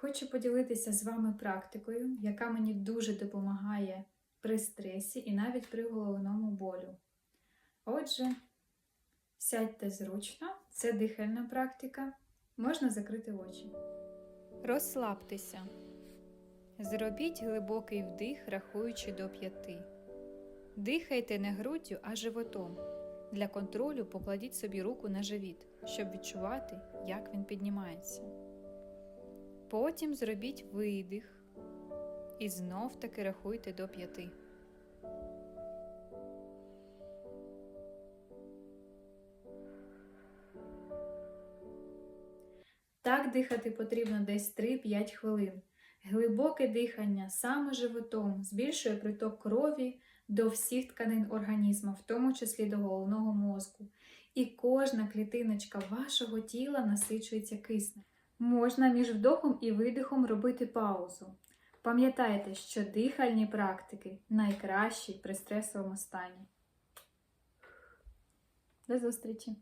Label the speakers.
Speaker 1: Хочу поділитися з вами практикою, яка мені дуже допомагає при стресі і навіть при головному болю. Отже, сядьте зручно, це дихальна практика, можна закрити очі. Розслабтеся. Зробіть глибокий вдих, рахуючи до п'яти. Дихайте не груддю, а животом. Для контролю покладіть собі руку на живіт, щоб відчувати, як він піднімається. Потім зробіть видих і знов таки рахуйте до п'яти. Так дихати потрібно десь 3-5 хвилин. Глибоке дихання саме животом збільшує приток крові до всіх тканин організму, в тому числі до головного мозку. І кожна клітиночка вашого тіла насичується киснем. Можна між вдохом і видихом робити паузу. Пам'ятайте, що дихальні практики найкращі при стресовому стані. До зустрічі!